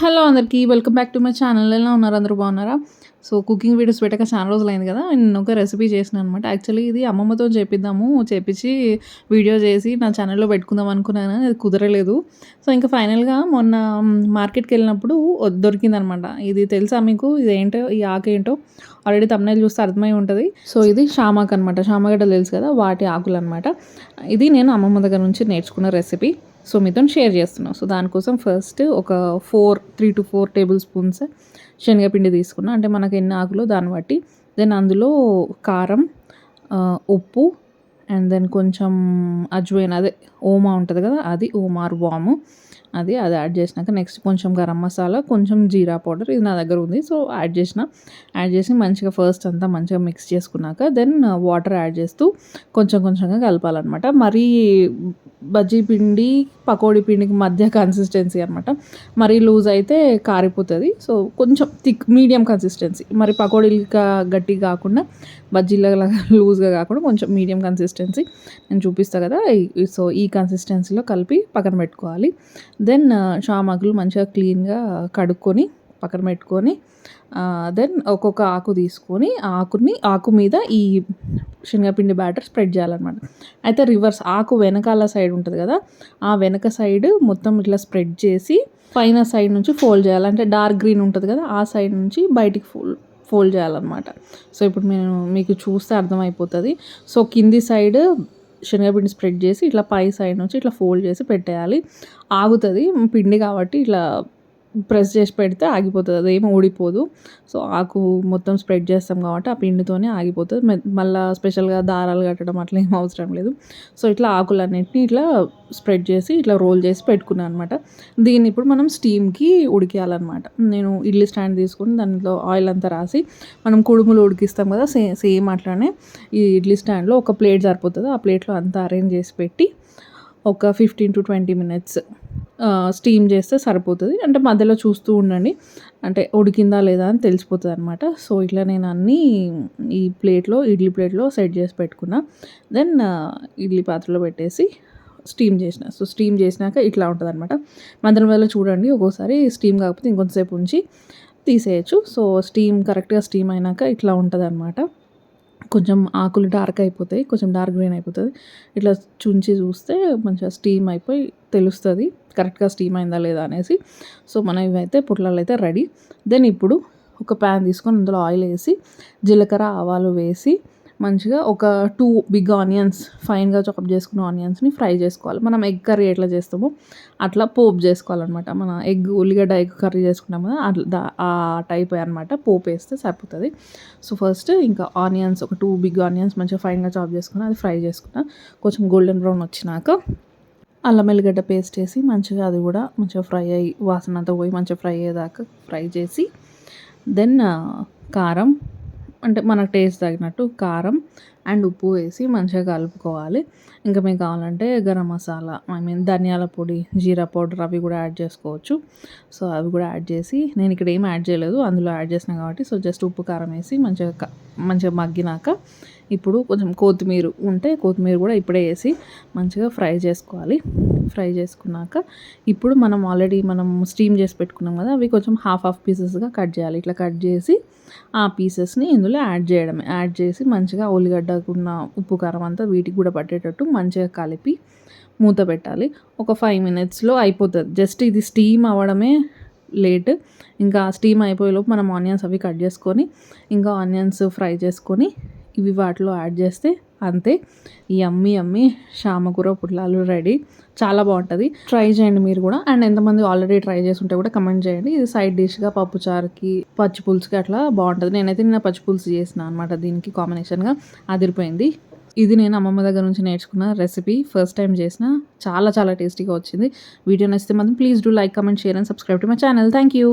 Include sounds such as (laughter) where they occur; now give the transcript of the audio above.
Hello అందరికీ welcome back to my channel. ఎలా ఉన్నారు? అందరూ బాగున్నారా? సో కుకింగ్ వీడియోస్ పెట్టక చాలా రోజులు అయింది కదా నేను ఒక రెసిపీ చేసిన అనమాట యాక్చువల్లీ ఇది అమ్మమ్మతో చేపిద్దాము చేపించి వీడియో చేసి నా ఛానల్లో పెట్టుకుందాం అనుకున్నాను అది కుదరలేదు. సో ఇంకా ఫైనల్గా మొన్న మార్కెట్కి వెళ్ళినప్పుడు దొరికిందనమాట ఇది తెలుసా మీకు? ఇది ఏంటో ఈ ఆకు ఏంటో ఆల్రెడీ తమ్నైల్ చూస్తే అర్థమై ఉంటుంది. సో ఇది షామాక్ అనమాట షామాగడ్డ తెలుసు కదా వాటి ఆకులు అనమాట ఇది నేను అమ్మమ్మ దగ్గర నుంచి నేర్చుకున్న రెసిపీ. సో మీతో షేర్ చేస్తున్నాం సో దానికోసం ఫస్ట్ ఒక four three to four table spoons శనగపిండి తీసుకున్నా. అంటే మనకి ఎన్ని ఆకులో దాన్ని బట్టి. దెన్ అందులో కారం ఉప్పు అండ్ దెన్ కొంచెం అజ్వైన్ అదే ఓమా ఉంటుంది కదా అది ఓమార్ వాము. అది అది యాడ్ చేసినాక నెక్స్ట్ కొంచెం గరం మసాలా కొంచెం జీరా పౌడర్ ఇది నా దగ్గర ఉంది. సో యాడ్ చేసిన యాడ్ చేసి మంచిగా ఫస్ట్ అంతా మంచిగా మిక్స్ చేసుకున్నాక దెన్ వాటర్ యాడ్ చేస్తూ కొంచెం కొంచెంగా కలపాలన్నమాట. మరీ బజ్జీ పిండి పకోడీ పిండికి మధ్య కన్సిస్టెన్సీ అనమాట మరీ లూజ్ అయితే కారిపోతుంది. సో కొంచెం థిక్ మీడియం కన్సిస్టెన్సీ మరి పకోడీలుగా గట్టి కాకుండా బజ్జీలాగా లూజ్గా (laughs) కాకుండా కొంచెం మీడియం కన్సిస్టెన్సీ నేను చూపిస్తాను కదా సో ఈ కన్సిస్టెన్సీలో కలిపి పక్కన పెట్టుకోవాలి. దెన్ uh, షామాకులు మంచిగా క్లీన్గా కడుక్కొని పక్కన పెట్టుకొని uh, దెన్ ఒక్కొక్క ఆకు తీసుకొని ఆకుని ఆకు మీద ఈ శనగపిండి బ్యాటర్ స్ప్రెడ్ చేయాలన్నమాట. అయితే రివర్స్ ఆకు వెనకాల సైడ్ ఉంటుంది కదా ఆ వెనక సైడ్ మొత్తం ఇట్లా స్ప్రెడ్ చేసి పైన సైడ్ నుంచి ఫోల్డ్ చేయాలి. అంటే డార్క్ గ్రీన్ ఉంటుంది కదా ఆ సైడ్ నుంచి బయటికి ఫోల్డ్ ఫోల్డ్ చేయాలన్నమాట. సో ఇప్పుడు నేను మీకు చూస్తే అర్థమైపోతుంది. సో కింది సైడ్ శనగపిండి స్ప్రెడ్ చేసి ఇట్లా పై సైడ్ నుంచి ఇట్లా ఫోల్డ్ చేసి పెట్టేయాలి. ఆగుతుంది పిండి కాబట్టి ఇట్లా ప్రెస్ చేసి పెడితే ఆగిపోతుంది. అదేం ఊడిపోదు. సో ఆకు మొత్తం స్ప్రెడ్ చేస్తాం కాబట్టి ఆ పిండితోనే ఆగిపోతుంది. మళ్ళీ స్పెషల్గా దారాలు కట్టడం అట్లా ఏం అవసరం లేదు. సో ఇట్లా ఆకులన్నింటినీ ఇట్లా స్ప్రెడ్ చేసి ఇట్లా రోల్ చేసి పెట్టుకున్నాను అనమాట దీన్ని ఇప్పుడు మనం స్టీమ్కి ఉడికేయాలన్నమాట. నేను ఇడ్లీ స్టాండ్ తీసుకుని దాంట్లో ఆయిల్ అంతా రాసి మనం కుడుములు ఉడికిస్తాం కదా సేమ్ సేమ్ అట్లానే ఈ ఇడ్లీ స్టాండ్లో ఒక ప్లేట్ సరిపోతుంది. ఆ ప్లేట్లో అంతా అరేంజ్ చేసి పెట్టి ఒక fifteen to twenty minutes steam చేస్తే సరిపోతుంది. అంటే మధ్యలో చూస్తూ ఉండండి. అంటే ఉడికిందా లేదా అని తెలిసిపోతుంది అనమాట సో ఇట్లా నేను అన్నీ ఈ ప్లేట్లో ఇడ్లీ ప్లేట్లో సెట్ చేసి పెట్టుకున్నా. దెన్ ఇడ్లీ పాత్రలో పెట్టేసి స్టీమ్ చేసిన. సో స్టీమ్ చేసినాక ఇట్లా ఉంటుంది అనమాట మధ్యలో మధ్యలో చూడండి. ఒక్కోసారి స్టీమ్ కాకపోతే ఇంకొంతసేపు ఉంచి తీసేయచ్చు. సో స్టీమ్ కరెక్ట్గా స్టీమ్ అయినాక ఇట్లా ఉంటుంది అనమాట కొంచెం ఆకులు డార్క్ అయిపోతాయి కొంచెం డార్క్ గ్రీన్ అయిపోతుంది. ఇట్లా చుంచి చూస్తే మంచిగా స్టీమ్ అయిపోయి తెలుస్తుంది కరెక్ట్గా స్టీమ్ అయిందా లేదా అనేసి. సో మన ఇవైతే పుట్లలు అయితే రెడీ దెన్ ఇప్పుడు ఒక ప్యాన్ తీసుకొని అందులో ఆయిల్ వేసి జీలకర్ర ఆవాలు వేసి మంచిగా ఒక టూ బిగ్ ఆనియన్స్ ఫైన్గా చాప్ చేసుకున్న ఆనియన్స్ని ఫ్రై చేసుకోవాలి. మనం ఎగ్ కర్రీ ఎట్లా చేస్తామో అట్లా పోపు చేసుకోవాలన్నమాట. మన ఎగ్ ఉల్లిగడ్డ ఎగ్ కర్రీ చేసుకున్నాం కదా అట్లా ఆ టైప్ అనమాట పోపు వేస్తే సరిపోతుంది. సో ఫస్ట్ ఇంకా ఆనియన్స్ ఒక టూ బిగ్ ఆనియన్స్ మంచిగా ఫైన్గా చాప్ చేసుకుని అది ఫ్రై చేసుకున్నా కొంచెం గోల్డెన్ బ్రౌన్ వచ్చినాక అల్లం ఎల్లిగడ్డ పేస్ట్ వేసి మంచిగా అది కూడా మంచిగా ఫ్రై అయ్యి వాసన అంతా పోయి మంచిగా ఫ్రై అయ్యేదాకా ఫ్రై చేసి దెన్ కారం అంటే మనకు టేస్ట్ తగినట్టు కారం అండ్ ఉప్పు వేసి మంచిగా కలుపుకోవాలి. ఇంకా మీకు కావాలంటే గరం మసాలా ఐ మీన్ ధనియాల పొడి జీరా పౌడర్ అవి కూడా యాడ్ చేసుకోవచ్చు. సో అవి కూడా యాడ్ చేసి నేను ఇక్కడ ఏం యాడ్ చేయలేదు అందులో యాడ్ చేసిన కాబట్టి. సో జస్ట్ ఉప్పు కారం వేసి మంచిగా మంచిగా మగ్గినాక ఇప్పుడు కొంచెం కొత్తిమీర ఉంటే కొత్తిమీర కూడా ఇప్పుడే వేసి మంచిగా ఫ్రై చేసుకోవాలి. ఫ్రై చేసుకున్నాక ఇప్పుడు మనం ఆల్రెడీ మనం స్టీమ్ చేసి పెట్టుకున్నాం కదా అవి కొంచెం హాఫ్ హాఫ్ పీసెస్గా కట్ చేయాలి. ఇట్లా కట్ చేసి ఆ పీసెస్ని ఇందులో యాడ్ చేయడమే. యాడ్ చేసి మంచిగా ఉల్లిగడ్డకున్న ఉప్పు కారం అంతా వీటికి కూడా పట్టేటట్టు మంచిగా కలిపి మూత పెట్టాలి. ఒక ఫైవ్ మినిట్స్లో అయిపోతుంది. జస్ట్ ఇది స్టీమ్ అవ్వడమే లేట్ ఇంకా స్టీమ్ అయిపోయేలోపు మనం ఆనియన్స్ అవి కట్ చేసుకొని ఇంకా ఆనియన్స్ ఫ్రై చేసుకొని ఇవి వాటిలో యాడ్ చేస్తే అంతే. ఈ అమ్మి అమ్మి శామకూర పుట్లాలు రెడీ. చాలా బాగుంటుంది. ట్రై చేయండి మీరు కూడా. అండ్ ఎంతమంది ఆల్రెడీ ట్రై చేస్తుంటే కూడా కమెంట్ చేయండి. ఇది సైడ్ డిష్గా పప్పుచారుకి పచ్చి పులుసుకి అట్లా బాగుంటుంది. నేనైతే నిన్న పచ్చి పులుసు చేసిన అనమాట దీనికి కాంబినేషన్గా. అదిరిపోయింది. ఇది నేను అమ్మమ్మ దగ్గర నుంచి నేర్చుకున్న రెసిపీ. ఫస్ట్ టైం చేసిన చాలా చాలా టేస్టీగా వచ్చింది. వీడియో నచ్చితే మాత్రం please do like comment share and subscribe to my channel. Thank you.